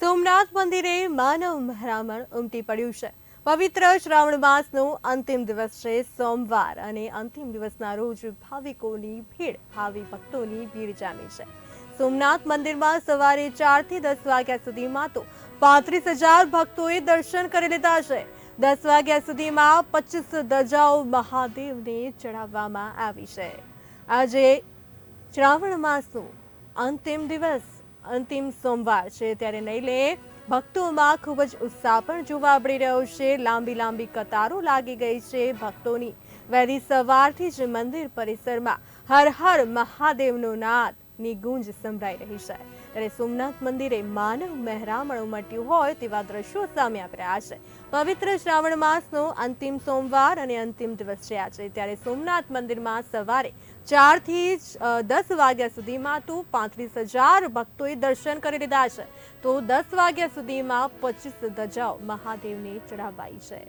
સોમનાથ મંદિરે માનવ મહેરામણ ઉમટી પડ્યું છે. પવિત્ર શ્રાવણ માસનો અંતિમ દિવસ છે સોમવાર અને અંતિમ દિવસના રોજ ભાવિકોની ભીડ, ભાવિ ભક્તોની ભીડ જામી છે. સોમનાથ મંદિરમાં સવારે ચારથી દસ વાગ્યા સુધીમાં તો પાંત્રીસ હજાર ભક્તોએ દર્શન કરી લીધા છે. દસ વાગ્યા સુધીમાં પચીસ ધજાઓ મહાદેવને ચડાવવામાં આવી છે. આજે શ્રાવણ માસનો અંતિમ દિવસ. અંતિમ સોમવાર છે, ત્યારે નહીં લે, ભક્તોમાં ખૂબ જ ઉત્સાહ પણ જોવા મળી રહ્યો છે. લાંબી લાંબી કતારો લાગી ગઈ છે ભક્તોની. વહેલી સવારથી જ મંદિર પરિસરમાં હર હર મહાદેવનો નાદની ગુંજ સંભળાઈ રહી છે. ત્યારે સોમનાથ મંદિરે માનવ મહેરામણ ઉમટ્યું હોય તેવા દ્રશ્યો સામે આવી રહ્યા છે. પવિત્ર શ્રાવણ માસનો અંતિમ સોમવાર અને અંતિમ દિવસ છે આજે. ત્યારે સોમનાથ મંદિરમાં સવારે ચારથી દસ વાગ્યા સુધીમાં તો પાંત્રીસ હજાર ભક્તોએ દર્શન કરી લીધા છે. તો દસ વાગ્યા સુધીમાં પચીસ ધજાઓ મહાદેવને ચડાવાઈ છે.